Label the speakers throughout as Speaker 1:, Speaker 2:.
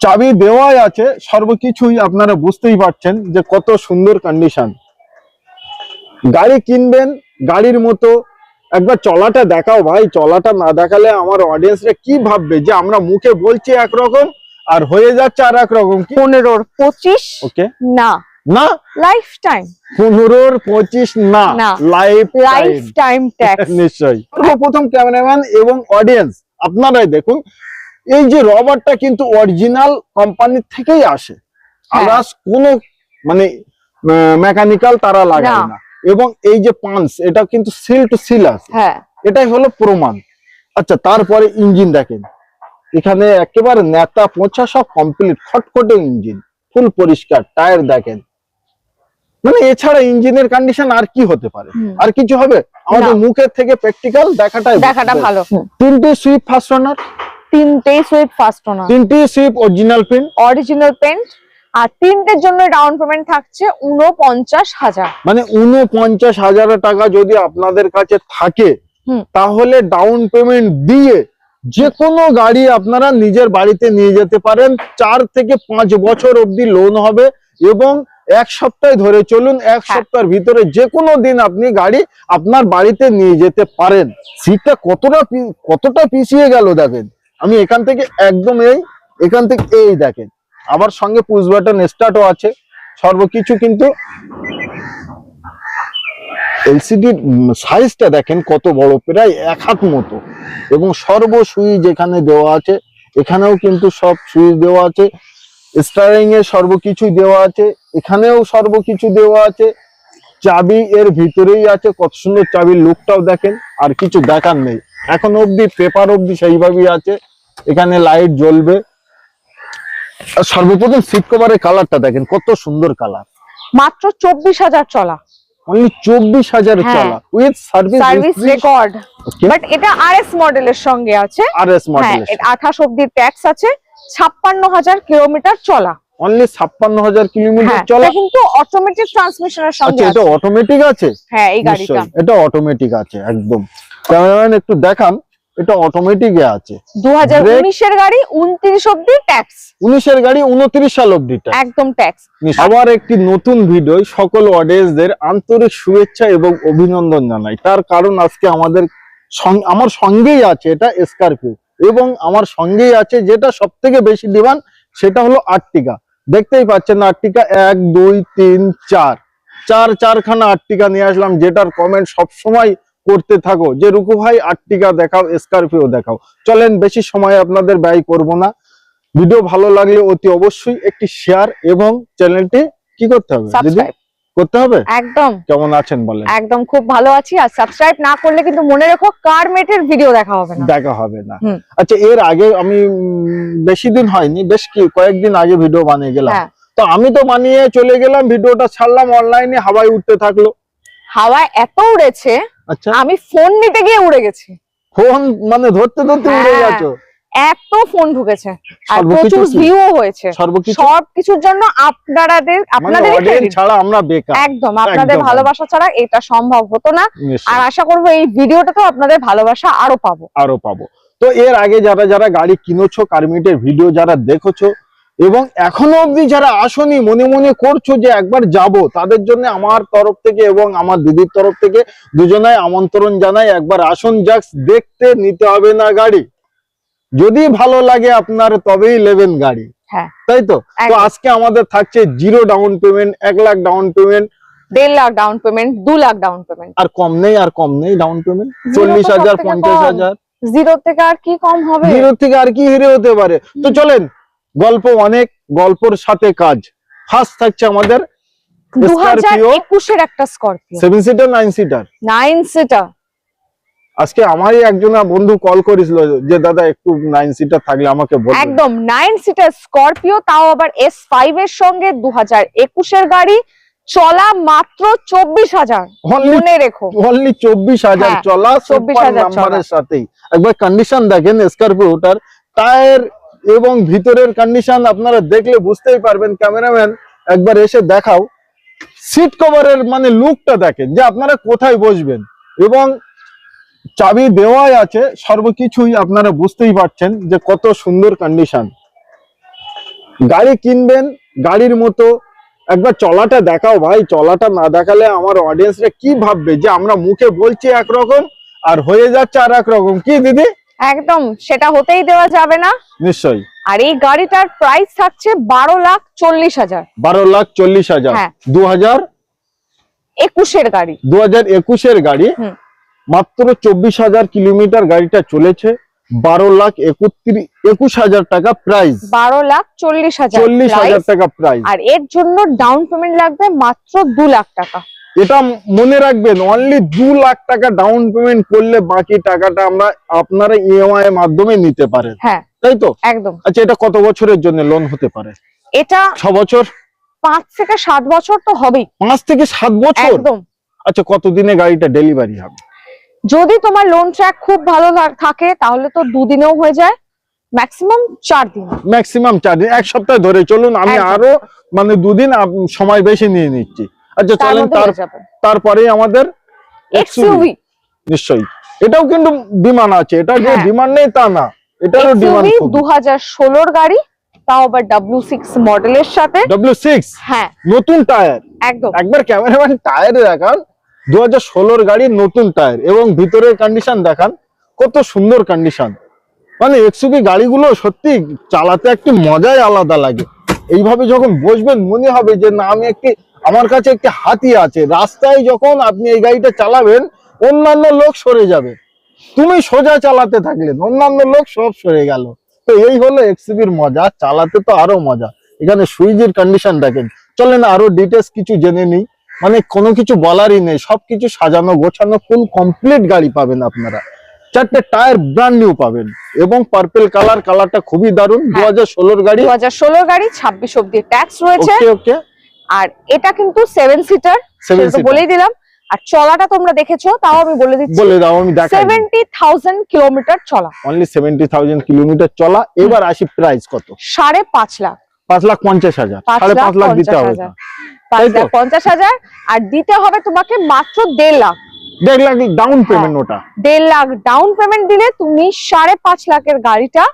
Speaker 1: চাবি দেওয়াই আছে সর্বকিছুই আপনারা বুঝতেই পারছেন যে কত সুন্দর কন্ডিশন গাড়ি কিনবেন গাড়ির মতো একবার চলাটা দেখাও ভাই চলাটা না দেখালে আমার অডিয়েন্সরা কি ভাববে যে আমরা মুখে বলছি একরকম আর হয়ে যাচ্ছে আর একরকম
Speaker 2: পনেরোর পঁচিশ
Speaker 1: ওকে।
Speaker 2: না।
Speaker 1: না?
Speaker 2: লাইফ টাইম
Speaker 1: পনেরোর পঁচিশ না।
Speaker 2: না।
Speaker 1: লাইফ
Speaker 2: লাইফ টাইম ট্যাক্স
Speaker 1: নিশ্চয়ই। প্রথম ক্যামেরাম্যান এবং অডিয়েন্স আপনারাই দেখুন এই যে রবারটা কিন্তু অরিজিনাল কোম্পানি থেকেই আসে।
Speaker 2: হ্যাঁ।
Speaker 1: আদার্স কোনো মানে মেকানিক্যাল তারা লাগায়
Speaker 2: না।
Speaker 1: এবং এই যে পাঞ্চ এটা কিন্তু সিল টু সিল আছে।
Speaker 2: হ্যাঁ।
Speaker 1: এটাই হলো প্রমাণ। আচ্ছা তারপরে ইঞ্জিন দেখেন। এখানে একেবারে নেতা পোঁছা সব কমপ্লিট খটখটে ইঞ্জিন ফুল পরিষ্কার টায়ার দেখেন। মানে এছাড়া ইঞ্জিনের কন্ডিশন আর কি হতে পারে? আর কিছু হবে? আমাদের মুখের থেকে প্র্যাকটিক্যাল দেখাটাই
Speaker 2: দেখাটা। ভালো।
Speaker 1: তিনটি সুইপ ফার্স্ট ওনার
Speaker 2: তিনটেই সুইট ফার্স্ট ওনার
Speaker 1: তিনটি সুইপ অরিজিনাল পিন
Speaker 2: অরিজিনাল পেন্ট আর তিনটের জন্য ডাউন পেমেন্ট থাকছে উনপঞ্চাশ হাজার।
Speaker 1: মানে উনপঞ্চাশ হাজার টাকা যদি আপনাদের কাছে থাকে তাহলে ডাউন পেমেন্ট দিয়ে যে কোনো গাড়ি আপনারা নিজের বাড়িতে নিয়ে যেতে পারেন। চার থেকে পাঁচ বছর অবধি লোন হবে এবং এক সপ্তাহ ধরে চলুন এক
Speaker 2: হ্যাঁ।
Speaker 1: সপ্তাহের ভিতরে যে কোনো দিন আপনি গাড়ি আপনার বাড়িতে নিয়ে যেতে পারেন। সিটটা কতটা কতটা পিছিয়ে গেল দেখেন। আমি এখান থেকে একদম এই, এখান থেকে এই দেখেন। আবার সঙ্গে পুশ বাটন স্টার্টও আছে। সর্বকিছু কিন্তু এলসিডি সাইজটা দেখেন কত বড়, প্রায় এক হাত মতো। এবং সর্ব সুইচ এখানে দেওয়া আছে, এখানেও কিন্তু সব সুইচ দেওয়া আছে। স্টারিং এর সর্বকিছু দেওয়া আছে। এখানেও সর্বকিছু দেওয়া আছে। চাবি এর ভিতরেই আছে। কত সুন্দর চাবির লুকটাও দেখেন। আর কিছু দেখার নেই। এখন অবধি পেপার অবধি সেইভাবেই আছে। এখানে লাইট জ্বলবে। সর্বপ্রথম সিট কভারের কালারটা দেখেন কত সুন্দর কালার
Speaker 2: মাত্র চব্বিশ হাজার চলা।
Speaker 1: অনলি চব্বিশ হাজার
Speaker 2: হ্যাঁ।
Speaker 1: চলা with
Speaker 2: service service
Speaker 1: record
Speaker 2: but এটা আর এস মডেলের সঙ্গে আছে।
Speaker 1: আর এস
Speaker 2: হ্যাঁ
Speaker 1: মডেল
Speaker 2: আঠাশ অব্দি ট্যাক্স আছে ছাপ্পান্ন হাজার কিলোমিটার চলা।
Speaker 1: অনলি ছাপ্পান্ন হাজার কিলোমিটার
Speaker 2: হ্যাঁ
Speaker 1: চলা।
Speaker 2: কিন্তু অটোমেটিক ট্রান্সমিশনের
Speaker 1: আচ্ছা
Speaker 2: সঙ্গে
Speaker 1: এটা অটোমেটিক আছে?
Speaker 2: হ্যাঁ এই গাড়িটা।
Speaker 1: এটা অটোমেটিক আছে একদম। ক্যামেরাম্যান একটু দেখান এটা অটোমেটিকে আছে।
Speaker 2: দু হাজার উনিশের গাড়ি উনত্রিশ অব্দি ট্যাক্স
Speaker 1: উনিশের গাড়ি উনত্রিশ সাল অব্দিটা
Speaker 2: একদম ট্যাক্স
Speaker 1: আবার একটি নতুন ভিডিও সকল অডিয়েন্সদের আন্তরিক শুভেচ্ছা এবং অভিনন্দন জানাই। তার কারণ আজকে আমাদের আমার সঙ্গেই আছে এটা স্করপিও এবং আমার সঙ্গেই আছে যেটা সব থেকে বেশি ডিমান্ড সেটা হলো আর্টিকা দেখতেই পাচ্ছেন আর্টিকা এক দুই তিন চার। চার চারখানা আর্টিকা নিয়ে আসলাম যেটার কমেন্ট সব সময় করতে থাকো। যে রুকু ভাই আর্টিকা দেখাও স্করপিও দেখাও। চলেন বেশি সময় আপনাদের ব্যয় করব না। ভিডিও ভালো লাগলে অতি অবশ্যই একটি শেয়ার এবং চ্যানেলটি কি করতে হবে? দিদি করতে হবে?
Speaker 2: একদম।
Speaker 1: কেমন আছেন বলেন?
Speaker 2: একদম খুব ভালো আছি। আর সাবস্ক্রাইব না করলে কিন্তু মনে রেখো কার মেটের ভিডিও দেখা হবে না।
Speaker 1: দেখা হবে না। আচ্ছা এর আগে আমি বেশি দিন হয়নি বেশ কি কয়েকদিন আগে ভিডিও বানিয়ে গেলাম।
Speaker 2: হ্যাঁ।
Speaker 1: তো আমি তো বানিয়ে চলে গেলাম ভিডিওটা ছাড়লাম অনলাইনে হাওয়ায় উঠতে থাকল।
Speaker 2: হাওয়ায় এত উড়েছে
Speaker 1: আচ্ছা।
Speaker 2: আমি ফোন নিতে গিয়ে উড়ে গেছি।
Speaker 1: ফোন মানে ধরতে ধরতে উড়ে
Speaker 2: হ্যাঁ।
Speaker 1: যাচ্ছ
Speaker 2: এত ফোন ঢুকেছে। আর প্রচুর ভিউ হয়েছে।
Speaker 1: সর্বকিছু
Speaker 2: সব জন্য আপনাদের
Speaker 1: মানে
Speaker 2: আপনাদের
Speaker 1: ছাড়া আমরা বেকার।
Speaker 2: একদম আপনাদের ভালোবাসা ছাড়া এটা সম্ভব হতো না। আর আশা করব এই ভিডিওটাতেও আপনাদের ভালোবাসা আরও পাবো।
Speaker 1: আরও পাবো। তো এর আগে যারা যারা গাড়ি কিনেছো কার্মিটের ভিডিও যারা দেখেছ এবং এখনও অবধি যারা আসনি মনে মনে করছ যে একবার যাব তাদের জন্য আমার তরফ থেকে এবং আমার দিদির তরফ থেকে দুজনায় আমন্ত্রণ জানাই একবার আসুন জাক্স দেখতে নিতে হবে না গাড়ি। যদি ভালো লাগে আপনার তবেই নেবেন গাড়ি।
Speaker 2: হ্যাঁ।
Speaker 1: তাই তো? তো আজকে আমাদের থাকছে জিরো ডাউন পেমেন্ট এক লাখ ডাউন পেমেন্ট।
Speaker 2: দেড় লাখ ডাউন পেমেন্ট দু লাখ ডাউন পেমেন্ট।
Speaker 1: আর কম নেই আর কম নেই ডাউন পেমেন্ট। চল্লিশ হাজার পঞ্চাশ হাজার।
Speaker 2: জিরো থেকে আর কি কম হবে?
Speaker 1: হিরো থেকে আর কি হিরো হতে পারে। তো চলেন গল্প অনেক গল্পর সাথে কাজ। ফার্স্ট থাকছে আমাদের
Speaker 2: হাজার। একুশের একটা Scorpio
Speaker 1: seven seater nine seater
Speaker 2: nine seater
Speaker 1: আজকে আমারই একজন বন্ধু কল করেছিল যে দাদা একটু নাইন সিটার থাকলে আমাকে বলবেন।
Speaker 2: একদম নাইন সিটার স্করপিও তাও আবার এস ফাইভ এর সঙ্গে দু হাজার একুশের গাড়ি। চলা মাত্র চব্বিশ হাজার। মনে রেখো।
Speaker 1: অনলি চব্বিশ হাজার
Speaker 2: হ্যাঁ,
Speaker 1: চলা
Speaker 2: 24,000
Speaker 1: সুপার
Speaker 2: চলা।
Speaker 1: নাম্বারের সাথেই। একবার কন্ডিশন দেখেন স্করপিওটার টায়ার এবং ভিতরের কন্ডিশন আপনারা দেখলে বুঝতেই পারবেন ক্যামেরাম্যান একবার এসে দেখাও। সিট কভারের মানে লুকটা দেখেন, যে আপনারা কোথায় বসবেন। এবং চাবি দেওয়াই আছে, সর্বকিছুই আপনারা বুঝতেই পারছেন যে কত সুন্দর কন্ডিশন গাড়ি কিনবেন, গাড়ির মতো। একবার চলাটা দেখাও ভাই, চলাটা না দেখালে আমার অডিয়েন্সরা কি ভাববে যে আমরা মুখে বলছি একরকম আর হয়ে যাচ্ছে আর এক রকম। কি দিদি?
Speaker 2: একদম সেটা হতেই দেওয়া যাবে না।
Speaker 1: নিশ্চয়ই।
Speaker 2: আর এই গাড়িটার প্রাইস থাকছে বারো লাখ চল্লিশ হাজার।
Speaker 1: বারো লাখ চল্লিশ হাজার।
Speaker 2: হ্যাঁ।
Speaker 1: দু হাজার?
Speaker 2: একুশের গাড়ি।
Speaker 1: দু হাজার একুশের গাড়ি। মাত্র চব্বিশ হাজার কিলোমিটার গাড়িটা চলেছে। বারো লাখ একত্রিশ একুশ হাজার টাকা প্রাইস
Speaker 2: বারো লাখ চল্লিশ হাজার
Speaker 1: চল্লিশ হাজার টাকা প্রাইস
Speaker 2: আর এর জন্য ডাউন পেমেন্ট লাগবে মাত্র দু লাখ টাকা।
Speaker 1: এটা মনে রাখবেন অনলি দু লাখ টাকা ডাউন পেমেন্ট করলে বাকি টাকাটা আমরা আপনারা ইএমআই এর মাধ্যমে নিতে পারেন।
Speaker 2: হ্যাঁ।
Speaker 1: তাই তো?
Speaker 2: একদম।
Speaker 1: আচ্ছা এটা কত বছরের জন্য লোন হতে পারে?
Speaker 2: এটা
Speaker 1: ছ বছর?
Speaker 2: পাঁচ থেকে সাত বছর তো হবেই।
Speaker 1: পাঁচ থেকে সাত বছর?
Speaker 2: একদম।
Speaker 1: আচ্ছা কতদিনে গাড়িটা ডেলিভারি হবে?
Speaker 2: যদি তোমার লোন ট্র্যাক খুব ভালো থাকে তাহলে তো দুদিনেও হয়ে যায়। ম্যাক্সিমাম চার দিন।
Speaker 1: ম্যাক্সিমাম চার দিন এক সপ্তাহ ধরে। চলুন আমি আরও মানে দুদিন সময় বেশি নিয়ে নিচ্ছি। আচ্ছা চলেন তার তারপরে আমাদের
Speaker 2: এক্সইউভি
Speaker 1: নিশ্চয়ই। এটাও কিন্তু ডিমান্ড আছে এটা যে
Speaker 2: হ্যাঁ।
Speaker 1: ডিমান্ড নেই তা না এটারও ডিমান্ড
Speaker 2: এক্সইউভি দু হাজার ষোলোর গাড়ি তাও আবার ডাব্লিউ সিক্স মডেলের সাথে।
Speaker 1: ডব্লিউ সিক্স
Speaker 2: হ্যাঁ।
Speaker 1: নতুন টায়ার
Speaker 2: একদম।
Speaker 1: একবার ক্যামেরাম্যান টায়ার দেখান দু হাজার ষোলোর গাড়ির নতুন টায়ার এবং ভিতরের কন্ডিশন দেখান কত সুন্দর কন্ডিশন মানে এক্সুবি গাড়িগুলো সত্যি চালাতে একটি মজাই আলাদা লাগে। এইভাবে যখন বসবেন মনে হবে যে না আমি একটি আমার কাছে একটি হাতি আছে। রাস্তায় যখন আপনি এই গাড়িটা চালাবেন অন্যান্য লোক সরে যাবে। তুমি সোজা চালাতে থাকলেন অন্যান্য লোক সব সরে গেল। তো এই হলো এক্সিবির মজা। চালাতে তো আরও মজা। এখানে সুইচের কন্ডিশন দেখেন। চলেন আরও ডিটেলস কিছু জেনে নিই। মানে কোনো কিছু বলারই নেই। সবকিছু সাজানো গোছানো ফুল কমপ্লিট গাড়ি পাবেন আপনারা। চারটে টায়ার ব্র্যান্ড নিউ পাবেন। এবং পার্পেল কালার কালারটা খুবই দারুণ দু হাজার ষোলোর গাড়ি।
Speaker 2: দু হাজার ষোলোর গাড়ি ছাব্বিশ অব্দি ট্যাক্স রয়েছে।
Speaker 1: ওকে ওকে
Speaker 2: আর এটা কিন্তু সেভেন সিটার বলেই দিলাম। আর চলাটা তোমরা দেখেছ তাও আমি বলে দিচ্ছি।
Speaker 1: বলে দাও আমি দেখাই।
Speaker 2: সেভেন্টি থাউজেন্ড কিলোমিটার চলা।
Speaker 1: অনলি সেভেন্টি থাউজেন্ড কিলোমিটার চলা। এবার আসি প্রাইস কত?
Speaker 2: সাড়ে পাঁচ লাখ।
Speaker 1: পাঁচ লাখ পঞ্চাশ হাজার।
Speaker 2: পাঁচ
Speaker 1: সাড়ে
Speaker 2: লাখ
Speaker 1: পাঁচ লাখ দিতে হবে
Speaker 2: হাজার।
Speaker 1: তো।
Speaker 2: পাঁচ
Speaker 1: তাই তো?
Speaker 2: লাখ পঞ্চাশ হাজার। আর দিতে হবে তোমাকে মাত্র দেড় লাখ।
Speaker 1: দেড় লাখ ডাউন
Speaker 2: হ্যাঁ।
Speaker 1: পেমেন্ট ওটা।
Speaker 2: দেড় লাখ ডাউন পেমেন্ট দিলে তুমি সাড়ে পাঁচ লাখের গাড়িটা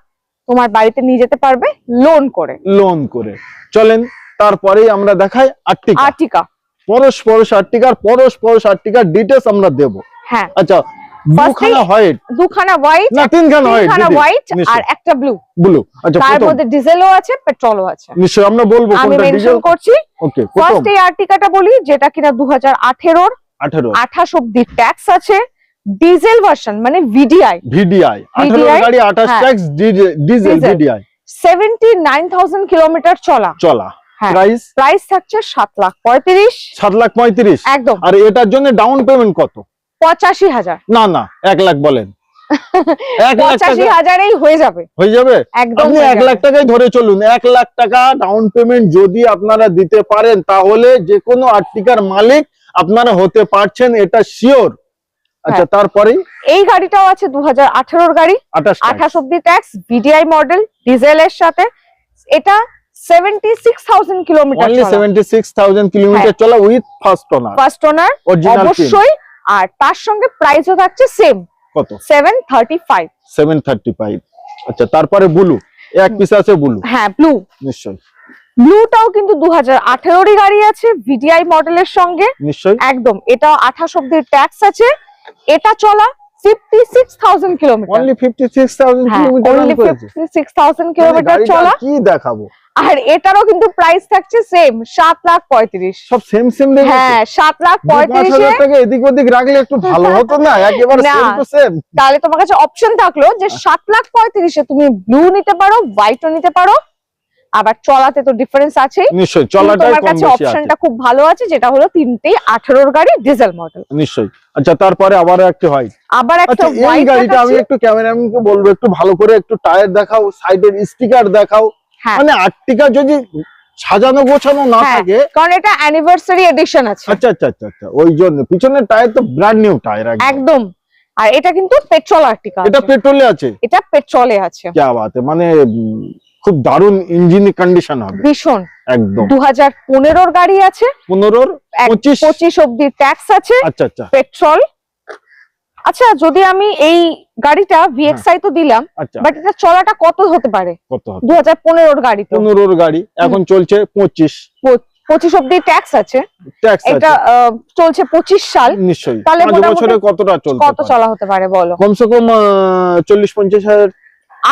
Speaker 2: তোমার বাড়িতে নিয়ে যেতে পারবে লোন করে।
Speaker 1: লোন করে। চলেন তারপরেই আমরা দেখাই আর্টিকা
Speaker 2: আর্টিকা
Speaker 1: পরশ পরশ আর্টিকার পরশ পরশ আর্টিকার ডিটেলস আমরা দেব।
Speaker 2: হ্যাঁ।
Speaker 1: আচ্ছা দুখানা হোয়াইট
Speaker 2: দুখানা হোয়াইট
Speaker 1: না তিনখানা হোয়াইট
Speaker 2: তিনখানা হোয়াইট আর একটা ব্লু
Speaker 1: ব্লু আচ্ছা
Speaker 2: তার মধ্যে ডিজেলও আছে পেট্রোলও আছে।
Speaker 1: নিশ্চয়ই আমরা বলব কোনটা ডিজেল
Speaker 2: করছি।
Speaker 1: ওকে
Speaker 2: ফার্স্ট এই আর্টিকাটা বলি যেটা কিনা দু হাজার আঠেরোর
Speaker 1: আঠেরো।
Speaker 2: আঠাশ অব্দি ট্যাক্স আছে। ডিজেল ভার্সন মানে ভিডিআই
Speaker 1: ভিডিআই গাড়ি। ট্যাক্স ডিজেল
Speaker 2: কিলোমিটার চলা।
Speaker 1: চলা। প্রাইস
Speaker 2: প্রাইস থাকছে সাত লাখ পঁয়ত্রিশ।
Speaker 1: সাত লাখ পঁয়ত্রিশ?
Speaker 2: একদম।
Speaker 1: আর এটার জন্য ডাউন পেমেন্ট কত?
Speaker 2: পঁচাশি হাজার।
Speaker 1: না না এক লাখ বলেন।
Speaker 2: পঁচাশি হাজারেই হয়ে যাবে।
Speaker 1: হয়ে যাবে?
Speaker 2: একদম
Speaker 1: আপনি
Speaker 2: হয়ে
Speaker 1: এক লাখ টাকায় ধরে চলুন। এক লাখ টাকা ডাউন পেমেন্ট যদি আপনারা দিতে পারেন তাহলে যে কোনো আর্টিকার মালিক আপনারা হতে পারছেন এটা শিওর আচ্ছা
Speaker 2: হ্যাঁ।
Speaker 1: তারপরে?
Speaker 2: এই গাড়িটাও আছে দু হাজার আঠেরোর গাড়ি।
Speaker 1: আঠাশ
Speaker 2: আঠাশ অব্দি ট্যাক্স ভিডিআই মডেল ডিজেলের সাথে। এটা
Speaker 1: seventy six thousand kilometre
Speaker 2: kilometre.
Speaker 1: চলা with first
Speaker 2: owner first
Speaker 1: owner
Speaker 2: অবশ্যই। আর তার সঙ্গে প্রাইসও থাকছে সেম
Speaker 1: কত? আচ্ছা তারপরে ব্লু এক পিস আছে ব্লু
Speaker 2: হ্যাঁ ব্লু
Speaker 1: নিশ্চয়ই।
Speaker 2: ব্লুটাও কিন্তু দু হাজার আঠেরোরই গাড়ি আছে ভিডিআই মডেলের সঙ্গে।
Speaker 1: নিশ্চয়ই।
Speaker 2: একদম এটা আঠাশ অব্দি ট্যাক্স আছে। এটা চলা fifty six thousand kilometre
Speaker 1: only fifty six thousand
Speaker 2: হ্যাঁ
Speaker 1: কিলোমিটার
Speaker 2: only 56,000 কিলোমিটার চলা।
Speaker 1: কি দেখাবো?
Speaker 2: আর এটারও কিন্তু প্রাইস থাকছে সেম সাত লাখ পঁয়ত্রিশ।
Speaker 1: সব সেম সেম
Speaker 2: হ্যাঁ সাত লাখ
Speaker 1: দু পাঁচ টাকা এদিক ওদিক রাখলে একটু ভালো হতো না? একেবারে সেম টু সেম
Speaker 2: তাহলে তোমার কাছে অপশন থাকল যে সাত লাখ পঁয়ত্রিশে তুমি ব্লু নিতে পারো হোয়াইটও নিতে পারো। আবার চলাতে তো ডিফারেন্স আছে
Speaker 1: নিশ্চয়ই চলাটা
Speaker 2: তোমার কাছে অপশনটা খুব ভালো আছে যেটা হলো তিনটে 18 এর গাড়ি ডিজেল মডেল
Speaker 1: নিশ্চয়ই। আচ্ছা তারপরে আবার একটা হোয়াইট
Speaker 2: আবার একটা
Speaker 1: আচ্ছা,
Speaker 2: হোয়াইট
Speaker 1: গাড়িটা আমি একটু ক্যামেরাম্যানকে বলব একটু ভালো করে একটু টায়ার দেখাও সাইডের স্টিকার দেখাও।
Speaker 2: হ্যাঁ।
Speaker 1: মানে আর্টিকা যদি সাজানো গোছানো না
Speaker 2: হ্যাঁ,
Speaker 1: থাকে
Speaker 2: কারণ এটা অ্যানিভার্সারি এডিশন আছে।
Speaker 1: আচ্ছা আচ্ছা আচ্ছা আচ্ছা ওই জন্য। পিছনে টায়ার তো ব্র্যান্ড নিউ টায়ার
Speaker 2: একদম। আর এটা কিন্তু পেট্রোল আর্টিকা
Speaker 1: এটা পেট্রোলে আছে।
Speaker 2: এটা পেট্রোলে আছে।
Speaker 1: কি বাত? মানে খুব দারুণ ইঞ্জিন কন্ডিশন হবে।
Speaker 2: ভীষণ।
Speaker 1: একদম।
Speaker 2: দু হাজার পনেরোর গাড়ি আছে।
Speaker 1: পনেরোর পঁচিশ।
Speaker 2: পঁচিশ অব্দি ট্যাক্স আছে।
Speaker 1: আচ্ছা আচ্ছা।
Speaker 2: পেট্রোল। আচ্ছা যদি আমি এই গাড়িটা ভিএক্সআই তো দিলাম
Speaker 1: আচ্ছা।
Speaker 2: বাট এটা চলাটা কত হতে পারে?
Speaker 1: কত হবে
Speaker 2: দু হাজার পনেরোর গাড়ি তো।
Speaker 1: পনেরোর গাড়ি এখন চলছে পঁচিশ।
Speaker 2: পঁচিশ অব্দি ট্যাক্স আছে।
Speaker 1: ট্যাক্স
Speaker 2: এটা চলছে পঁচিশ সাল।
Speaker 1: নিশ্চয়ই।
Speaker 2: তাহলে
Speaker 1: বছরে কতটা
Speaker 2: কত চলা হতে পারে বলো?
Speaker 1: কমসে কম চল্লিশ পঞ্চাশ হাজার।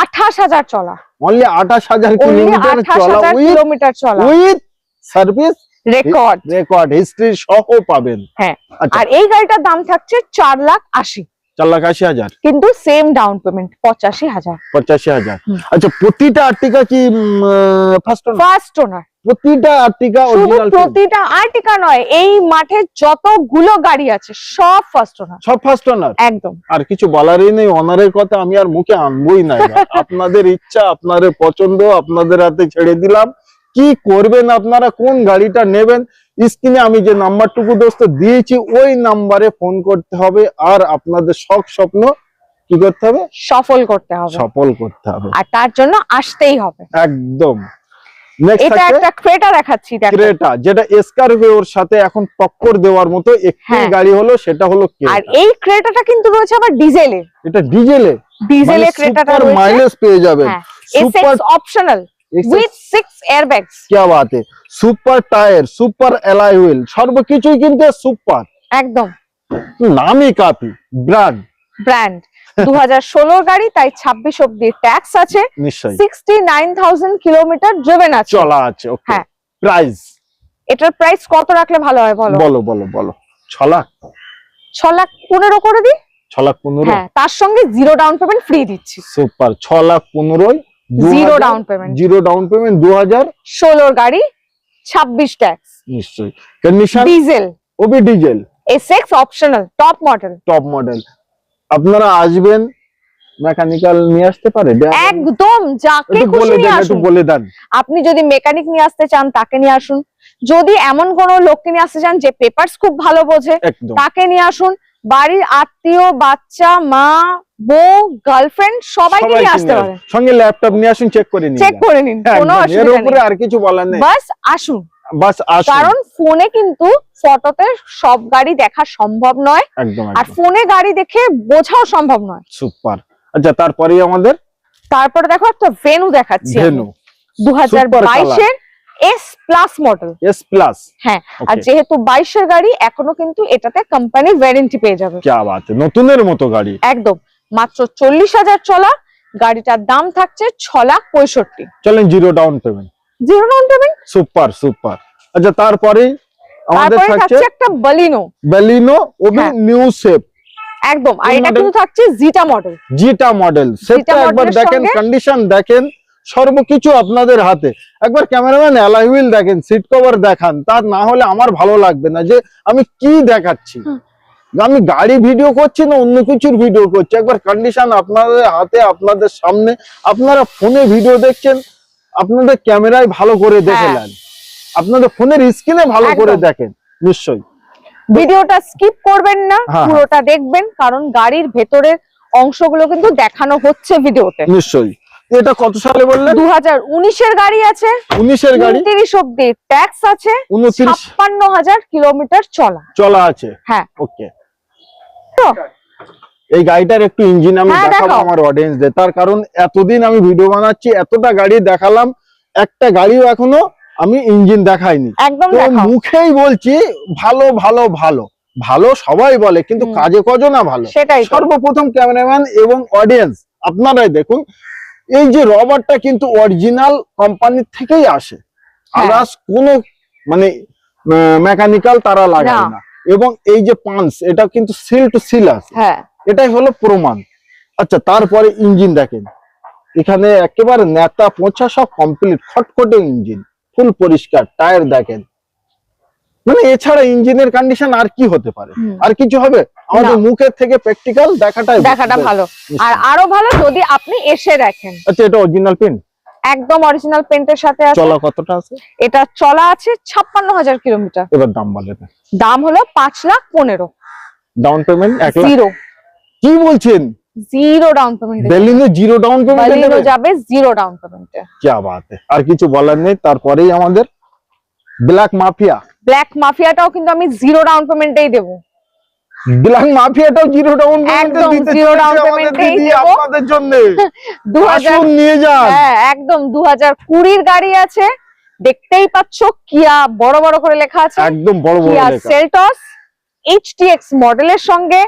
Speaker 2: আঠাশ হাজার চলা।
Speaker 1: অনলি আঠাশ হাজার কিলোমিটার চলা
Speaker 2: কিলোমিটার চলা।
Speaker 1: With service
Speaker 2: record
Speaker 1: record history সহ পাবেন।
Speaker 2: হ্যাঁ।
Speaker 1: আচ্ছা।
Speaker 2: আর এই গাড়িটার দাম থাকছে চার লাখ আশি।
Speaker 1: চার লাখ আশি হাজার।
Speaker 2: কিন্তু সেম ডাউন পেমেন্ট পঁচাশি হাজার।
Speaker 1: পঁচাশি হাজার। আচ্ছা প্রতিটা আর্টিকা কি ফার্স্ট
Speaker 2: ফার্স্ট ওনার
Speaker 1: প্রতিটা আর্টিকা
Speaker 2: প্রতিটা আর্টিকা নয় এই মাঠে যতগুলো গাড়ি আছে সব ফার্স্ট ওনার
Speaker 1: সব ফার্স্ট ওনার
Speaker 2: একদম।
Speaker 1: আর কিছু বলারই নেই অনারের কথা আমি আর মুখে আনবই না। আপনাদের ইচ্ছা আপনাদের পছন্দ আপনাদের হাতে ছেড়ে দিলাম। কি করবেন আপনারা? কোন গাড়িটা নেবেন? স্ক্রিনে আমি যে নাম্বারটুকু দোস্ত দিয়েছি ওই নাম্বারে ফোন করতে হবে আর আপনাদের শখ স্বপ্ন কি করতে হবে?
Speaker 2: সফল করতে হবে।
Speaker 1: সফল করতে হবে।
Speaker 2: আর তার জন্য আসতেই হবে।
Speaker 1: একদম।
Speaker 2: এটা একটা ক্রেটা দেখাচ্ছি দেখো।
Speaker 1: ক্রেটা যেটা স্করপিওর সাথে এখন টক্কর দেওয়ার মতো একটি
Speaker 2: হ্যাঁ।
Speaker 1: গাড়ি হলো সেটা হলো
Speaker 2: আর এই ক্রেটাটা কিন্তু রয়েছে আবার ডিজেলের
Speaker 1: এটা ডিজেলে
Speaker 2: ডিজেলে ক্রেটাটা রয়েছে।
Speaker 1: মাইলেজ পেয়ে যাবেন।
Speaker 2: হ্যাঁ। Super optional with six airbags
Speaker 1: क्या बात है super tyre super alloy wheel সর্বকিছুই কিন্তু সুপার
Speaker 2: একদম
Speaker 1: নামই কাপি ব্র্যান্ড
Speaker 2: ব্র্যান্ড দু হাজার ষোলোর গাড়ি তাই ছাব্বিশ অব্দি ট্যাক্স আছে
Speaker 1: নিশ্চয়ই
Speaker 2: sixty nine thousand kilometre driven আছে
Speaker 1: চলা আছে ওকে
Speaker 2: হ্যাঁ।
Speaker 1: প্রাইস
Speaker 2: এটার প্রাইস কত রাখলে ভালো হয় বলো
Speaker 1: বলো বলো বলো ছ লাখ
Speaker 2: ছ লাখ পনেরো করে দিই
Speaker 1: ছ লাখ পনেরো
Speaker 2: হ্যাঁ তার সঙ্গে জিরো ডাউন পেমেন্ট ফ্রি দিচ্ছি
Speaker 1: সুপার ছ লাখ পনেরোই
Speaker 2: zero down payment
Speaker 1: zero down payment দু হাজার
Speaker 2: ষোলোর গাড়ি ছাব্বিশ ট্যাক্স
Speaker 1: নিশ্চয়ই। Condition
Speaker 2: diesel
Speaker 1: Obi diesel
Speaker 2: SX optional top model
Speaker 1: top model আপনারা আসবেন মেকানিক্যাল নিয়ে আসতে পারে?
Speaker 2: একদম যাকে খুশি নিয়ে আসুন।
Speaker 1: বলে দেন।
Speaker 2: আপনি যদি মেকানিক নিয়ে আসতে চান তাকে নিয়ে আসুন। যদি এমন কোনো লোককে নিয়ে আসতে চান যে পেপারস খুব ভালো বোঝে তাকে নিয়ে আসুন। বাড়ির আত্মীয় বাচ্চা মা বউ গার্লফ্রেন্ড নিয়ে আসতে
Speaker 1: আসুন। সঙ্গে ল্যাপটপ নিয়ে আসুন চেক করে নিন
Speaker 2: চেক করে নিন কোনো
Speaker 1: এর উপরে আর কিছু বলার নেই।
Speaker 2: বাস আসুন।
Speaker 1: বাস আসুন।
Speaker 2: কারণ ফোনে কিন্তু ফটোতে সব গাড়ি দেখা সম্ভব নয়।
Speaker 1: একদম
Speaker 2: আর ফোনে গাড়ি দেখে বোঝাও সম্ভব নয়।
Speaker 1: সুপার আচ্ছা তারপরেই আমাদের?
Speaker 2: তারপরে দেখো একটা ভেনু দেখাচ্ছি
Speaker 1: ভেনু
Speaker 2: দু হাজার বাইশের S plus model
Speaker 1: S plus
Speaker 2: হ্যাঁ আর যেহেতু বাইশের গাড়ি এখনও কিন্তু এটাতে কোম্পানি ওয়ারেন্টি পেয়ে যাবে।
Speaker 1: ক্যা বাত নতুনের মতো গাড়ি।
Speaker 2: একদম। মাত্র চল্লিশ হাজার চলা গাড়িটার দাম থাকছে ছ লাখ পঁয়ষট্টি।
Speaker 1: চলেন zero down payment.
Speaker 2: Zero down payment?
Speaker 1: Super super. আচ্ছা আমাদের
Speaker 2: তারপরে
Speaker 1: থাকছে
Speaker 2: থাকছে একটা বলিনো
Speaker 1: বেলিনো ওবি
Speaker 2: হ্যাঁ।
Speaker 1: নিউ শেপ
Speaker 2: একদম আর এটা কিন্তু থাকছে জিটা মডেল
Speaker 1: জিটা মডেল সেটা একবার দেখেন কন্ডিশন দেখেন সর্বকিছু আপনাদের হাতে। একবার ক্যামেরাম্যান অ্যালাই হুইল দেখেন সিট কভার দেখান তা না হলে আমার ভালো লাগবে না যে আমি কি দেখাচ্ছি। আমি গাড়ি ভিডিও করছি না অন্য কিছুর ভিডিও করছি। একবার কন্ডিশন আপনাদের হাতে আপনাদের সামনে আপনারা ফোনে ভিডিও দেখছেন আপনাদের ক্যামেরায় ভালো করে দেখে
Speaker 2: হ্যাঁ।
Speaker 1: নেন। আপনাদের ফোনের স্ক্রিনে ভালো করে দেখেন নিশ্চয়ই।
Speaker 2: ভিডিওটা স্কিপ করবেন না
Speaker 1: হ্যাঁ,
Speaker 2: পুরোটা দেখবেন কারণ গাড়ির ভেতরের অংশগুলো কিন্তু দেখানো হচ্ছে ভিডিওতে
Speaker 1: নিশ্চয়ই। এটা কত সালে বললেন?
Speaker 2: দু হাজার উনিশের গাড়ি আছে।
Speaker 1: উনিশের গাড়ি?
Speaker 2: উনত্রিশ অব্দি ট্যাক্স আছে।
Speaker 1: উনত্রিশ?
Speaker 2: ছাপ্পান্ন হাজার কিলোমিটার চলা।
Speaker 1: চলা আছে।
Speaker 2: হ্যাঁ।
Speaker 1: ওকে
Speaker 2: তো?
Speaker 1: এই গাড়িটার একটু ইঞ্জিন আমি
Speaker 2: হ্যাঁ,
Speaker 1: দেখাবো। আমার অডিয়েন্সদের তার কারণ এতদিন আমি ভিডিও বানাচ্ছি এতটা গাড়ি দেখালাম একটা গাড়িও এখনও আমি ইঞ্জিন দেখাইনি। মুখেই বলছি ভালো ভালো ভালো। ভালো সবাই বলে কিন্তু
Speaker 2: কাজে
Speaker 1: কাজে কজনা ভালো।
Speaker 2: সেটাই।
Speaker 1: সর্বপ্রথম ক্যামেরাম্যান এবং অডিয়েন্স আপনারাই দেখুন। এই যে রবারটা কিন্তু অরিজিনাল কোম্পানির থেকেই আসে।
Speaker 2: হ্যাঁ।
Speaker 1: আদার্স কোনো মানে মেকানিক্যাল তারা লাগায়
Speaker 2: না।
Speaker 1: এবং এই যে পাঞ্চ এটা কিন্তু সিল টু সিল আছে।
Speaker 2: হ্যাঁ।
Speaker 1: এটাই হলো প্রমাণ। আচ্ছা তারপরে ইঞ্জিন দেখেন। এখানে একেবারে নেতা পোঁছা সব কমপ্লিট খটখটে ইঞ্জিন ফুল পরিষ্কার টায়ার দেখেন। মানে এছাড়া ইঞ্জিনের কন্ডিশন আর কি হতে পারে? আর কিছু হবে? আমাদের মুখের থেকে প্র্যাকটিক্যাল দেখাটাই
Speaker 2: দেখাটা ভালো। আর আরও ভালো যদি আপনি এসে দেখেন।
Speaker 1: আচ্ছা এটা অরিজিনাল পেন
Speaker 2: একদম অরিজিনাল পেন্টের সাথে আছে।
Speaker 1: চলা কতটা আছে?
Speaker 2: এটা চলা আছে ছাপ্পান্ন হাজার কিলোমিটার।
Speaker 1: এবার দাম বলেন
Speaker 2: দাম হলো পাঁচ লাখ পনেরো।
Speaker 1: ডাউন পেমেন্ট এক লাখ?
Speaker 2: জিরো
Speaker 1: কি বলছেন?
Speaker 2: Zero down payment
Speaker 1: Baleno zero down payment
Speaker 2: Baleno যাবে জিরো ডাউন পেমেন্টে
Speaker 1: কি বাত है আর কিছু বলার নেই তারপরেই আমাদের ব্ল্যাক মাফিয়া
Speaker 2: ব্ল্যাক মাফিয়াটাও কিন্তু আমি জিরো ডাউন পেমেন্টেই দেবো।
Speaker 1: ব্ল্যাক মাফিয়াটাও জিরো ডাউন
Speaker 2: দেবো।
Speaker 1: আপনাদের জন্য। নিয়ে যান।
Speaker 2: হ্যাঁ একদম গাড়ি আছে। দেখতেই পাচ্ছ কিয়া বড় বড় করে লেখা আছে।
Speaker 1: একদম বড় বড় লেখা।
Speaker 2: সেলটস এইচটিএক্স মডেলের সঙ্গে।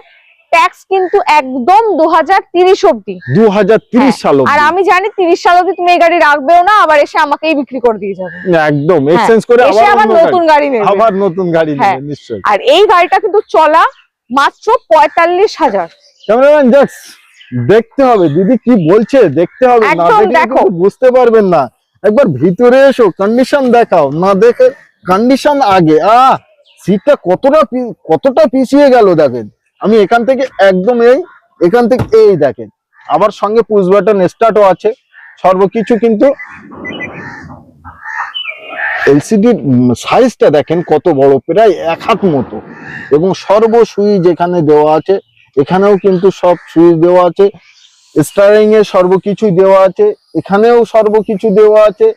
Speaker 2: ট্যাক্স কিন্তু একদম দু হাজার তিরিশ অব্দি
Speaker 1: দু হাজার তিরিশ সাল
Speaker 2: আর আমি জানি তিরিশ সাল অব্দি তুমি এই গাড়ি রাখবেও না আবার এসে আমাকেই বিক্রি করে দিয়ে যাবে।
Speaker 1: একদম এক্সচেঞ্জ করে
Speaker 2: এসে
Speaker 1: আবার
Speaker 2: নতুন
Speaker 1: গাড়ি-
Speaker 2: নেবে।
Speaker 1: আবার নতুন গাড়ি
Speaker 2: হ্যাঁ।
Speaker 1: নেবে নিশ্চয়ই।
Speaker 2: আর এই গাড়িটা কিন্তু চলা মাত্র পঁয়তাল্লিশ হাজার।
Speaker 1: ক্যামেরাম্যান জাস্ট দেখতে হবে। দিদি কি বলছে দেখতে হবে। না
Speaker 2: দেখো।
Speaker 1: বুঝতে পারবেন না। একবার ভিতরে এসো কন্ডিশন দেখাও। না দেখে কন্ডিশন আগে। আহ সিটটা কতটা কতটা পিছিয়ে গেল দেখেন। আমি এখান থেকে একদম এই এখান থেকে এই দেখেন। আবার সঙ্গে পুশ বাটন স্টার্টও আছে। সর্বকিছু কিন্তু এলসিডির সাইজটা দেখেন কত বড়, প্রায় এক হাত মতো। এবং সর্ব সুইচ যেখানে দেওয়া আছে, এখানেও কিন্তু সব সুইচ দেওয়া আছে। স্টারিং এ সর্বকিছু দেওয়া আছে, এখানেও সর্বকিছু দেওয়া আছে।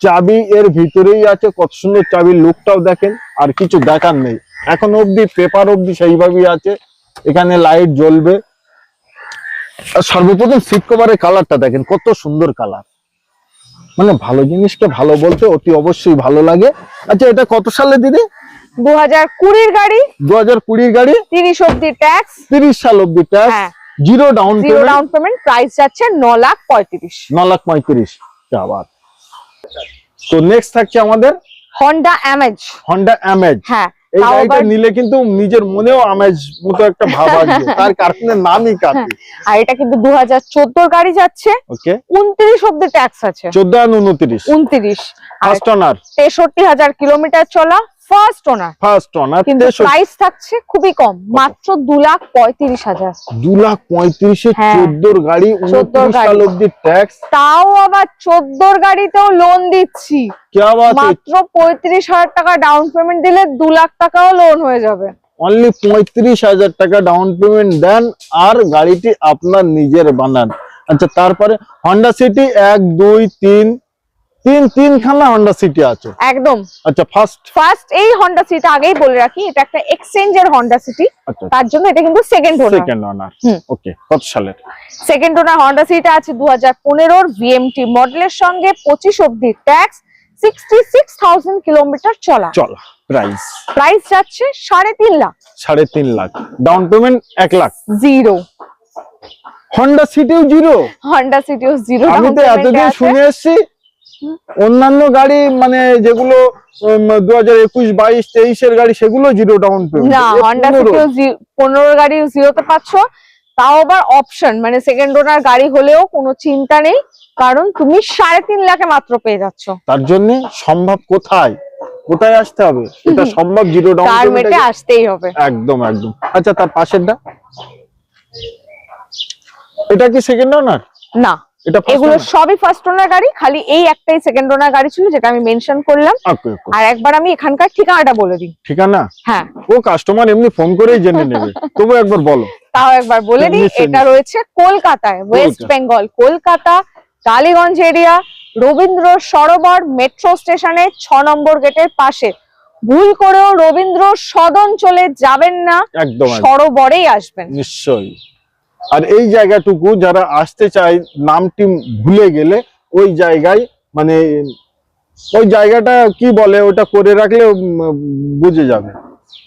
Speaker 1: চাবি এর ভিতরেই আছে, কত সুন্দর চাবির লুকটাও দেখেন, আর কিছু দেখার নেই। এখন অবধি পেপার অবধি সেইভাবেই আছে, এখানে লাইট জ্বলবে। সর্বপ্রথম সিট কভারের কালারটা দেখেন, কত সুন্দর কালার মানে ভালো জিনিসটা ভালো বলতে অতি অবশ্যই ভালো লাগে। আচ্ছা এটা কত সালে দিদি?
Speaker 2: দু হাজার কুড়ির গাড়ি।
Speaker 1: দু হাজার কুড়ির গাড়ি?
Speaker 2: তিরিশ অব্দি ট্যাক্স
Speaker 1: তিরিশ সাল অব্দি ট্যাক্স
Speaker 2: হ্যাঁ।
Speaker 1: Zero
Speaker 2: down
Speaker 1: zero
Speaker 2: down payment price যাচ্ছে ন লাখ পঁয়ত্রিশ।
Speaker 1: ন লাখ পঁয়ত্রিশ। আবার তো নেক্সট থাকছে আমাদের
Speaker 2: হন্ডা অ্যামেজ
Speaker 1: হন্ডা অ্যামেজ
Speaker 2: হ্যাঁ।
Speaker 1: এই গাড়িটা নিলে কিন্তু নিজের মনেও আমেজ মতো একটা ভাব আসবে। তার কারণে নামই কাটে
Speaker 2: আর এটা কিন্তু দু হাজার চোদ্দোর গাড়ি যাচ্ছে।
Speaker 1: ওকে।
Speaker 2: উনত্রিশ অব্দি ট্যাক্স আছে।
Speaker 1: চোদ্দ আর উনত্রিশ।
Speaker 2: উনত্রিশ। আর
Speaker 1: ফার্স্ট অনার
Speaker 2: তেষট্টি হাজার কিলোমিটার চলা। ফার্স্ট ওনার
Speaker 1: ফার্স্ট অনার
Speaker 2: কিন্তু প্রাইস থাকছে খুবই কম মাত্র লাখ হাজার।
Speaker 1: লাখ
Speaker 2: হ্যাঁ।
Speaker 1: গাড়ি উনত্রিশ
Speaker 2: গাড়ি।
Speaker 1: সাল অব্দি ট্যাক্স
Speaker 2: তাও আবার চোদ্দোর গাড়িতেও লোন দিচ্ছি।
Speaker 1: কে বাত
Speaker 2: মাত্র পঁয়ত্রিশ হাজার টাকা ডাউন পেমেন্ট দিলে দু লাখ টাকাও লোন হয়ে যাবে।
Speaker 1: অনলি পঁয়ত্রিশ হাজার টাকা ডাউন পেমেন্ট দেন আর গাড়িটি আপনার নিজের বানান। আচ্ছা তারপরে হন্ডা সিটি এক দুই তিন তিন তিনখানা হন্ডা সিটি আছে।
Speaker 2: একদম।
Speaker 1: আচ্ছা ফার্স্ট
Speaker 2: ফার্স্ট এই হন্ডা সিটি আগেই বলে রাখি এটা একটা এক্সচেঞ্জের হন্ডা সিটি তার জন্য এটা কিন্তু সেকেন্ড ওনার
Speaker 1: সেকেন্ড
Speaker 2: হুম।
Speaker 1: ওকে কত সালের?
Speaker 2: সেকেন্ড ওনার হন্ডা সিটি আছে দু হাজার পনেরোর ভিএমটি মডেলের সঙ্গে পঁচিশ অব্দি tax sixty six thousand kilometre চলা।
Speaker 1: চল প্রাইস
Speaker 2: প্রাইস যাচ্ছে সাড়ে তিন লাখ।
Speaker 1: সাড়ে তিন লাখ। ডাউন পেমেন্ট এক লাখ।
Speaker 2: জিরো
Speaker 1: হন্ডা সিটিও জিরো
Speaker 2: হন্ডা সিটিও জিরো
Speaker 1: আমি তো এতদিন শুনে এসছি অন্যান্য গাড়ি মানে যেগুলো দু হাজার একুশ বাইশ তেইশের গাড়ি সেগুলো জিরো ডাউন পেমেন্ট
Speaker 2: না হন্ডা পনেরো। গাড়ি জিরোতে পাচ্ছ তাও আবার অপশন মানে সেকেন্ড ওনার গাড়ি হলেও কোনো চিন্তা নেই কারণ তুমি সাড়ে তিন লাখে মাত্র পেয়ে যাচ্ছ।
Speaker 1: তার জন্য সম্ভব কোথায়? কোথায় আসতে হবে? এটা সম্ভব জিরো ডাউন
Speaker 2: মেটে আসতেই হবে।
Speaker 1: একদম একদম। আচ্ছা তার পাশেরটা? এটা কি সেকেন্ড ওনার
Speaker 2: না।
Speaker 1: এটা
Speaker 2: এগুলো সবই ফার্স্ট ওনার গাড়ি খালি এই একটাই সেকেন্ড ওনার গাড়ি ছিল যেটা আমি মেনশন করলাম। আর একবার আমি এখানকার ঠিকানাটা বলে দিই।
Speaker 1: ঠিকানা?
Speaker 2: হ্যাঁ।
Speaker 1: ও কাস্টমার এমনি ফোন করেই জেনে নেবে। তবু একবার বলো।
Speaker 2: তাও একবার বলে দিই এটা রয়েছে কলকাতায়
Speaker 1: West
Speaker 2: Bengal Kolkata Tollygunge area Rabindra Sarobar metro স্টেশনের ছ নম্বর গেটের পাশে। ভুল করেও রবীন্দ্র সদন চলে যাবেন না। সরোবরেই আসবেন।
Speaker 1: নিশ্চয়ই। আর এই জায়গাটুকু যারা আসতে চায় নামটি ভুলে গেলে ওই জায়গায় মানে ওই জায়গাটা কি বলে ওটা করে রাখলে বুঝে যাবে।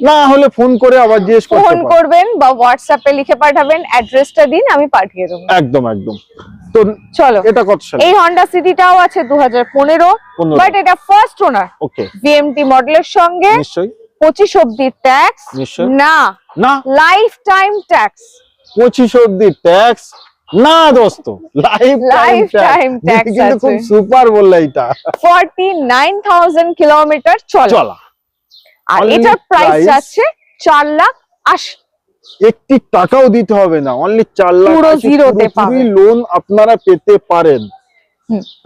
Speaker 1: না হলে ফোন করে আবার জিজ্ঞেস করতে
Speaker 2: ফোন করবেন বা হোয়াটসঅ্যাপে লিখে পাঠাবেন অ্যাড্রেসটা দিন আমি পাঠিয়ে দেবো।
Speaker 1: একদম একদম। তো
Speaker 2: চলো।
Speaker 1: এটা কত সাল?
Speaker 2: এই হন্ডা সিটিটাও আছে দু হাজার পনেরো
Speaker 1: পনেরো।
Speaker 2: বাট এটা ফার্স্ট ওনার
Speaker 1: ওকে
Speaker 2: বিএমটি মডেলের সঙ্গে
Speaker 1: নিশ্চয়ই।
Speaker 2: পঁচিশ অব্দি ট্যাক্স না।
Speaker 1: না।
Speaker 2: লাইফ টাইম ট্যাক্স
Speaker 1: পঁচিশ অব্দি ট্যাক্স না দোস্ত লাইফ টাইম
Speaker 2: tax
Speaker 1: কিন্তু খুব সুপার বললে এটা
Speaker 2: ফর্টি নাইন থাউজেন্ড কিলোমিটার চলে।
Speaker 1: চলা।
Speaker 2: আর এটার প্রাইস যাচ্ছে চার লাখ আশি।
Speaker 1: একটি টাকাও দিতে হবে না অনলি চার লাখ
Speaker 2: পুরো জিরোতে পাবেন।
Speaker 1: লোন আপনারা পেতে পারেন।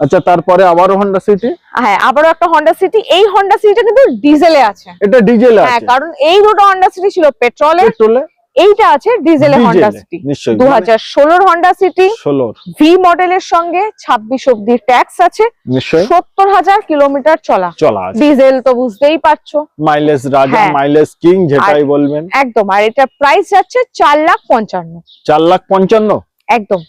Speaker 1: আচ্ছা তারপরে আবারও হন্ডা সিটি
Speaker 2: হ্যাঁ আবারও একটা হন্ডা সিটি এই হন্ডা সিটিটা কিন্তু ডিজেলে আছে।
Speaker 1: এটা ডিজেল
Speaker 2: হ্যাঁ কারণ এই দুটো হন্ডা সিটি ছিল পেট্রোলে
Speaker 1: পেট্রোলে
Speaker 2: এইটা আছে ডিজেলে হন্ডা সিটি দু হাজার ষোলোর হন্ডা সিটি ভি মডেলের সঙ্গে ছাব্বিশ অব্দি ট্যাক্স আছে। সত্তর হাজার কিলোমিটার চলা।
Speaker 1: চলা
Speaker 2: ডিজেল তো বুঝতেই পারছ।
Speaker 1: মাইলেজ রাজা
Speaker 2: হ্যাঁ।
Speaker 1: মাইলেজ কিং যেটাই বলবেন।
Speaker 2: একদম আর এটা প্রাইস যাচ্ছে চার লাখ পঞ্চান্ন।
Speaker 1: চার লাখ পঞ্চান্ন?
Speaker 2: একদম।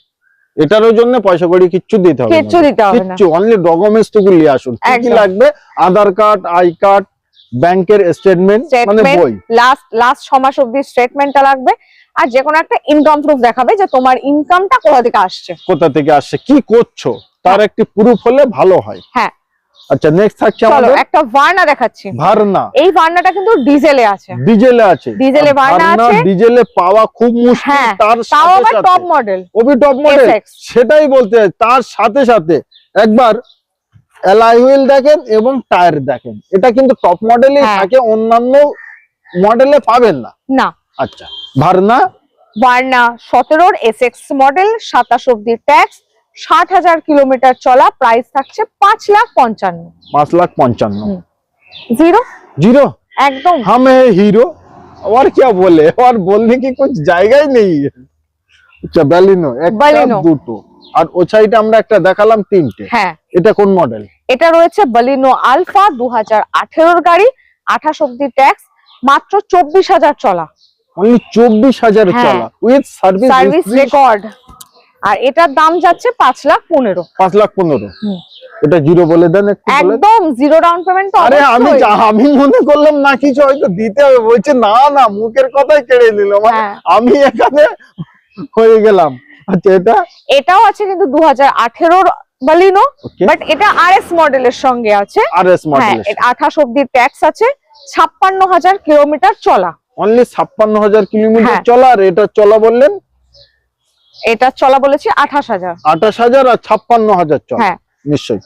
Speaker 1: এটারও জন্য পয়সা কড়ি কিচ্ছু দিতে হবে
Speaker 2: কিচ্ছু দিতে হবে না।
Speaker 1: কিচ্ছু অনলি ডকুমেন্টস টুকু নিয়ে আসুন। কি লাগবে? আধার কার্ড আই কার্ড ব্যাংকের স্টেটমেন্ট মানে বই।
Speaker 2: লাস্ট লাস্ট ছ মাস অব্দি স্টেটমেন্টটা লাগবে। আর যে কোনো একটা ইনকাম প্রুফ দেখাবে যে তোমার ইনকামটা কোথা থেকে আসছে।
Speaker 1: কোথা থেকে আসছে কি করছ তার একটি প্রুফ হলে ভালো হয়।
Speaker 2: হ্যাঁ।
Speaker 1: আচ্ছা নেক্সট থাকছে আমাদের
Speaker 2: একটা ভার্না দেখাচ্ছি।
Speaker 1: ভারনা
Speaker 2: এই ভার্নাটা কিন্তু ডিজেলে আছে।
Speaker 1: ডিজেলে আছে।
Speaker 2: ডিজেলে ভারনা আছে।
Speaker 1: ডিজেলে পাওয়া খুব মুশকিল
Speaker 2: হ্যাঁ,
Speaker 1: তার সাথে সাথে।
Speaker 2: টপ মডেল
Speaker 1: ওবি টপ মডেল সেটাই বলতে চাই, তার সাথে সাথে একবার অ্যালাই হুইল দেখেন এবং টায়ার দেখেন এটা কিন্তু টপ মডেলই
Speaker 2: হ্যাঁ।
Speaker 1: থাকে অন্যান্য মডেলে পাবেন না
Speaker 2: না
Speaker 1: আচ্ছা ভারনা
Speaker 2: ভার্না সতেরোর এস এক্স মডেল সাতাশ অব্দি ট্যাক্স ষাট হাজার কিলোমিটার চলা প্রাইস থাকছে পাঁচ লাখ পঞ্চান্ন
Speaker 1: পাঁচ লাখ পঞ্চান্ন
Speaker 2: হুম। জিরো
Speaker 1: जीरो
Speaker 2: একদম
Speaker 1: हम है हीरो और क्या बोले और बोलने की कुछ জায়গা ही नहीं है আচ্ছা ব্যালিনো একটা
Speaker 2: Baleno।
Speaker 1: দুটো আর ও সাইডে আমরা একটা দেখালাম তিনটে।
Speaker 2: হ্যাঁ।
Speaker 1: এটা কোন মডেল
Speaker 2: এটা রয়েছে বলিনো আলফা দু হাজার আঠেরোর গাড়ি আঠাশ অব্দি ট্যাক্স মাত্র চব্বিশ হাজার চলা।
Speaker 1: অনলি চব্বিশ হাজার
Speaker 2: হ্যাঁ।
Speaker 1: চলা। উইথ সার্ভিস
Speaker 2: সার্ভিস রেকর্ড আর এটার দাম যাচ্ছে পাঁচ লাখ পনেরো।
Speaker 1: পাঁচ লাখ পনেরো। এটা জিরো বলে দেন একটু বলে। দেন।
Speaker 2: একদম জিরো ডাউন পেমেন্ট
Speaker 1: আরে আমি আমি মনে করলাম না কিছু হয়তো দিতে হবে। বলছে না না মুখের কথাই কেড়ে নিল। মানে
Speaker 2: হ্যাঁ।
Speaker 1: আমি এখানে হয়ে গেলাম। আচ্ছা এটা?
Speaker 2: এটাও আছে কিন্তু দু হাজার আঠেরোর বলিনো বাট এটা আর এস মডেলের সঙ্গে আছে।
Speaker 1: আর এস
Speaker 2: হ্যাঁ
Speaker 1: মডেল
Speaker 2: আঠাশ অব্দি ট্যাক্স আছে ছাপ্পান্ন হাজার কিলোমিটার চলা।
Speaker 1: অনলি ছাপ্পান্ন হাজার কিলোমিটার
Speaker 2: হ্যাঁ।
Speaker 1: চলা আর এটা চলা বললেন?
Speaker 2: এটা চলা বলেছি আঠাশ হাজার।
Speaker 1: আঠাশ হাজার আর ছাপ্পান্ন হাজার চলা।
Speaker 2: হ্যাঁ।
Speaker 1: নিশ্চয়ই।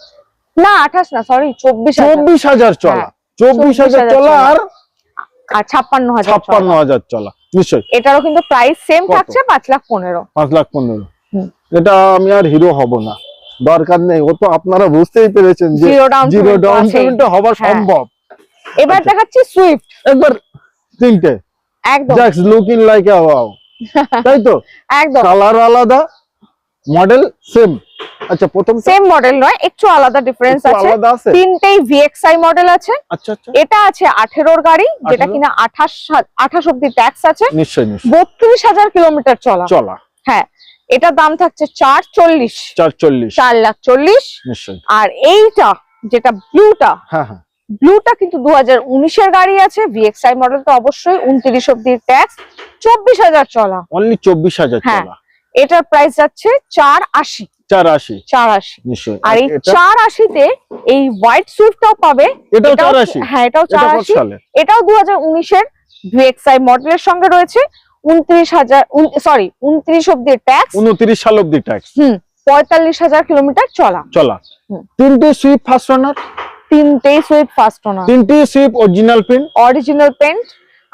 Speaker 2: না আঠাশ না সরি চব্বিশ হাজার।
Speaker 1: চব্বিশ হাজার চলা।
Speaker 2: হ্যাঁ,
Speaker 1: চব্বিশ হাজার
Speaker 2: 24,000
Speaker 1: চলা
Speaker 2: চলা।
Speaker 1: আর
Speaker 2: আর ছাপ্পান্ন হাজার
Speaker 1: ছাপ্পান্ন
Speaker 2: চলা।
Speaker 1: নিশ্চয়ই।
Speaker 2: এটারও কিন্তু প্রাইস সেম থাকছে পাঁচ লাখ পনেরো।
Speaker 1: পাঁচ লাখ পনেরো। এটা আমি আর হিরো হব না। দরকার নেই। ও তো আপনারা বুঝতেই পেরেছেন যে
Speaker 2: জিরো ডাউন পেমেন্ট
Speaker 1: হওয়া
Speaker 2: হ্যাঁ।
Speaker 1: সম্ভব।
Speaker 2: এবার
Speaker 1: আচ্ছা।
Speaker 2: দেখাচ্ছি সুইফট
Speaker 1: একবার তিনটে।
Speaker 2: একদম।
Speaker 1: Just looking like a wow তাই তো?
Speaker 2: একদম।
Speaker 1: কালার আলাদা মডেল সেম আচ্ছা প্রথম
Speaker 2: সেম মডেল নয় একটু আলাদা ডিফারেন্স আছে। তিনটেই ভিএক্সআই মডেল আছে।
Speaker 1: আচ্ছা আচ্ছা।
Speaker 2: এটা আছে আঠেরোর গাড়ি যেটা কিনা আঠাশ আঠাশ অব্দি ট্যাক্স আছে।
Speaker 1: নিশ্চয়ই নিশ্চয়ই।
Speaker 2: বত্রিশ হাজার কিলোমিটার চলা।
Speaker 1: চলা।
Speaker 2: হ্যাঁ এটার দাম থাকছে চার চল্লিশ।
Speaker 1: চার চল্লিশ।
Speaker 2: চার লাখ চল্লিশ।
Speaker 1: নিশ্চয়ই।
Speaker 2: আর এইটা যেটা ব্লুটা
Speaker 1: হ্যাঁ হ্যাঁ।
Speaker 2: ব্লুটা কিন্তু দু হাজার উনিশের গাড়ি আছে। ভিএক্সআই মডেল তো অবশ্যই উনত্রিশ অব্দি ট্যাক্স চব্বিশ হাজার চলা।
Speaker 1: অনলি চব্বিশ হাজার
Speaker 2: হ্যাঁ।
Speaker 1: চলা।
Speaker 2: এটার প্রাইস যাচ্ছে চার আশি।
Speaker 1: চার আশি।
Speaker 2: চার আশি।
Speaker 1: নিশ্চয়ই।
Speaker 2: আর এই চার আশিতে এই হোয়াইট সুইফটটাও পাবে।
Speaker 1: এটাও
Speaker 2: এটাও
Speaker 1: চার আশি।
Speaker 2: হ্যাঁ এটাও চার আশি। এটাও দু হাজার উনিশের ভিএক্সআই মডেলের সঙ্গে রয়েছে। উনত্রিশ হাজার সরি উনত্রিশ অব্দি ট্যাক্স
Speaker 1: উনত্রিশ সাল অব্দি ট্যাক্স
Speaker 2: হুম পঁয়তাল্লিশ হাজার কিলোমিটার চলা।
Speaker 1: চলা।
Speaker 2: হুম।
Speaker 1: তিনটে সুইপ ফার্স্ট ওনার
Speaker 2: তিনটেই সুইফট ফাস্ট ওনার
Speaker 1: তিনটে সুইপ অরিজিনাল পিন
Speaker 2: অরিজিনাল পেন্ট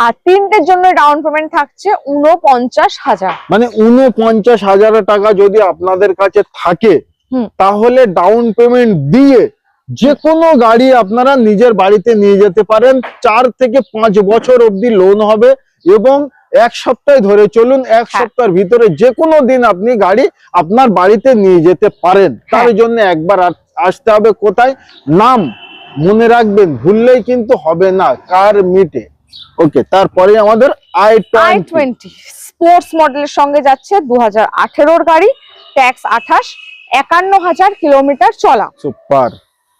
Speaker 2: আর তিনটের জন্য ডাউন পেমেন্ট থাকছে উনপঞ্চাশ হাজার।
Speaker 1: মানে উনপঞ্চাশ হাজার টাকা যদি আপনাদের কাছে থাকে তাহলে ডাউন পেমেন্ট দিয়ে যে কোনো গাড়ি আপনারা নিজের বাড়িতে নিয়ে যেতে পারেন। চার থেকে পাঁচ বছর অবধি লোন হবে এবং এক সপ্তাহ ধরে চলুন এক
Speaker 2: হ্যাঁ।
Speaker 1: সপ্তাহের ভিতরে যে কোনো দিন আপনি গাড়ি আপনার বাড়িতে নিয়ে যেতে পারেন। তার
Speaker 2: হ্যাঁ।
Speaker 1: জন্য একবার আসতে হবে কোথায়? নাম মনে রাখবেন ভুললেই কিন্তু হবে না কার মিটে ওকে তারপরে আমাদের আই টোয়েন্টি
Speaker 2: স্পোর্টস মডেলের সঙ্গে যাচ্ছে দু হাজার গাড়ি ট্যাক্স আঠাশ একান্ন হাজার কিলোমিটার চলা।
Speaker 1: সুপার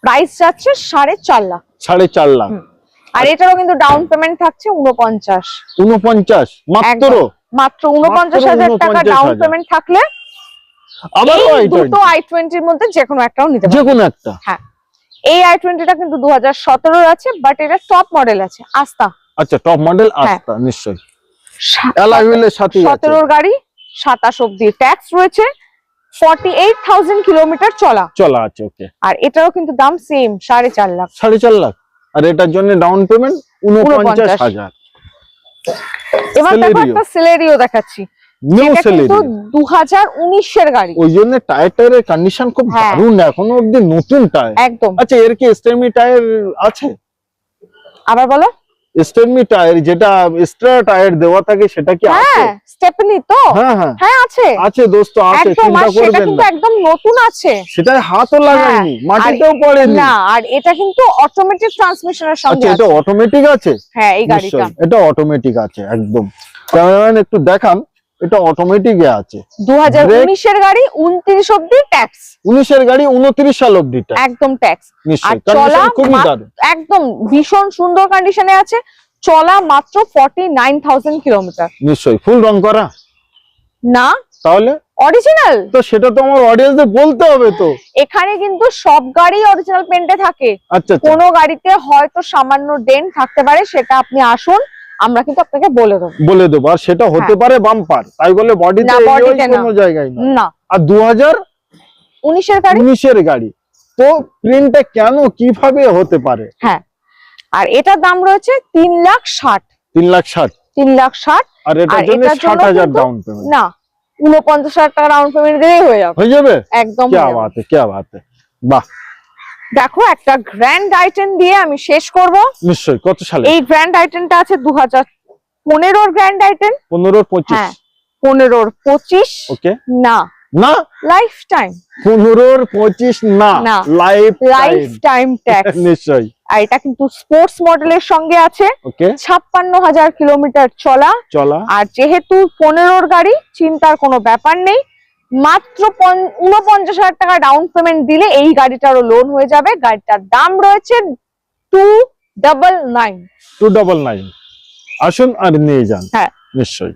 Speaker 2: প্রাইস যাচ্ছে সাড়ে চার লাখ।
Speaker 1: সাড়ে চার লাখ।
Speaker 2: আর এটারও কিন্তু ডাউন পেমেন্ট থাকছে উনপঞ্চাশ
Speaker 1: উনপঞ্চাশ মাত্র।
Speaker 2: মাত্র উনপঞ্চাশ হাজার টাকা ডাউন পেমেন্ট থাকলে
Speaker 1: আবারও
Speaker 2: এই
Speaker 1: আই
Speaker 2: দুটো আই টোয়েন্টির মধ্যে যে কোনো একটাও নিতে
Speaker 1: যে কোনো একটা। হ্যাঁ।
Speaker 2: এই আই টোয়েন্টিটা কিন্তু দু হাজার সতেরোর আছে বাট এটা টপ মডেল আছে আস্তা
Speaker 1: আচ্ছা টপ মডেল
Speaker 2: হ্যাঁ।
Speaker 1: আস্তা নিশ্চয়ই। অ্যালয় হুইলের সাথে
Speaker 2: সতেরোর গাড়ি সাতাশ অব্দি ট্যাক্স রয়েছে ফর্টি এইট থাউজেন্ড কিলোমিটার চলা।
Speaker 1: চলা আছে ওকে
Speaker 2: আর এটারও কিন্তু দাম সেম সাড়ে চার লাখ।
Speaker 1: সাড়ে চার লাখ। আর এটার জন্য ডাউন পেমেন্ট
Speaker 2: 49,000 এবার দেখো একটা সিলেরিও দেখাচ্ছি।
Speaker 1: নিউ সেলেরি
Speaker 2: দু হাজার উনিশের গাড়ি।
Speaker 1: ওই জন্য টায়ার টায়ারের কন্ডিশন খুব
Speaker 2: হ্যাঁ।
Speaker 1: দারুণ এখনও অবধি নতুন টায়ার
Speaker 2: একদম।
Speaker 1: আচ্ছা এর কি স্টেমি টায়ার আছে?
Speaker 2: আবার বলো।
Speaker 1: স্টেপনি টায়ার যেটা এক্সট্রা টায়ার দেওয়া থাকে সেটা কি আছে?
Speaker 2: হ্যাঁ স্টেপনি তো?
Speaker 1: হ্যাঁ হ্যাঁ।
Speaker 2: হ্যাঁ আছে।
Speaker 1: আছে দোস্ত আছে চিন্তা করবেন না।
Speaker 2: একদম নতুন আছে।
Speaker 1: সেটা হাতও লাগায়নি মাটিতেও পড়েনি।
Speaker 2: না আর এটা কিন্তু অটোমেটিক ট্রান্সমিশনের সঙ্গে আছে এটা
Speaker 1: অটোমেটিক আছে?
Speaker 2: হ্যাঁ এই গাড়িটা।
Speaker 1: এটা অটোমেটিক আছে একদম। ক্যামেরাম্যান একটু দেখান। এটা অটোমেটিকে আছে।
Speaker 2: দু হাজার উনিশের গাড়ি উনত্রিশ অব্দি ট্যাক্স
Speaker 1: উনিশের গাড়ি উনত্রিশ সাল অব্দিটা
Speaker 2: একদম ট্যাক্স
Speaker 1: নিশ্চয়ই।
Speaker 2: আর চলা একদম ভীষণ সুন্দর কন্ডিশনে আছে। চলা মাত্র ফর্টি নাইন থাউজেন্ড কিলোমিটার
Speaker 1: নিশ্চয়ই। ফুল রং করা?
Speaker 2: না।
Speaker 1: তাহলে?
Speaker 2: অরিজিনাল
Speaker 1: তো সেটা তো আমার অডিয়েন্সদের বলতে হবে তো।
Speaker 2: এখানে কিন্তু সব গাড়ি অরিজিনাল পেন্টে থাকে।
Speaker 1: আচ্ছা আচ্ছা।
Speaker 2: কোনো গাড়িতে হয়তো সামান্য ডেন্ট থাকতে পারে সেটা আপনি আসুন। আমরা কিন্তু আপনাকে বলে দেবো।
Speaker 1: বলে দেবো আর সেটা হতে পারে বাম্পার। তাই বলে বডিতে
Speaker 2: হ্যাঁ। না,
Speaker 1: কোনো জায়গায় না। আর দু হাজার
Speaker 2: উনিশের গাড়ি?
Speaker 1: উনিশের গাড়ি। তো প্রিন্টটা কেন কীভাবে হতে পারে?
Speaker 2: হ্যাঁ। আর এটার দাম রয়েছে তিন লাখ ষাট।
Speaker 1: তিন লাখ ষাট।
Speaker 2: তিন লাখ ষাট।
Speaker 1: আর এটার জন্য ষাট হাজার ডাউন পেমেন্ট
Speaker 2: না উনপঞ্চাশ হাজার টাকা ডাউন পেমেন্ট দিলেই হয়ে যাবে।
Speaker 1: হয়ে যাবে?
Speaker 2: একদম
Speaker 1: কে
Speaker 2: হয়ে
Speaker 1: বাত কে বাত। বাহ।
Speaker 2: দেখো একটা গ্র্যান্ড আইটেম দিয়ে আমি শেষ করব।
Speaker 1: নিশ্চয়ই কত সালে?
Speaker 2: এই গ্র্যান্ড আইটেমটা আছে দু হাজার পনেরোর গ্র্যান্ড আইটেম
Speaker 1: পনেরো পঁচিশ।
Speaker 2: হ্যাঁ পনেরোর পঁচিশ।
Speaker 1: ওকে।
Speaker 2: না।
Speaker 1: না?
Speaker 2: লাইফ টাইম
Speaker 1: পনেরোর পঁচিশ না
Speaker 2: না।
Speaker 1: লাইফ
Speaker 2: লাইফ টাইম ট্যাক্স
Speaker 1: নিশ্চয়ই।
Speaker 2: আর এটা কিন্তু স্পোর্টস মডেলের সঙ্গে আছে।
Speaker 1: ওকে।
Speaker 2: ছাপ্পান্ন হাজার কিলোমিটার চলা।
Speaker 1: চলা।
Speaker 2: আর যেহেতু পনেরোর গাড়ি চিন্তার কোনো ব্যাপার নেই। মাত্র উনপঞ্চাশ হাজার টাকা ডাউন পেমেন্ট দিলে এই গাড়িটারও লোন হয়ে যাবে। গাড়িটার দাম রয়েছে two double nine
Speaker 1: two double nine আসুন আর নিয়ে যান।
Speaker 2: হ্যাঁ।
Speaker 1: নিশ্চয়ই।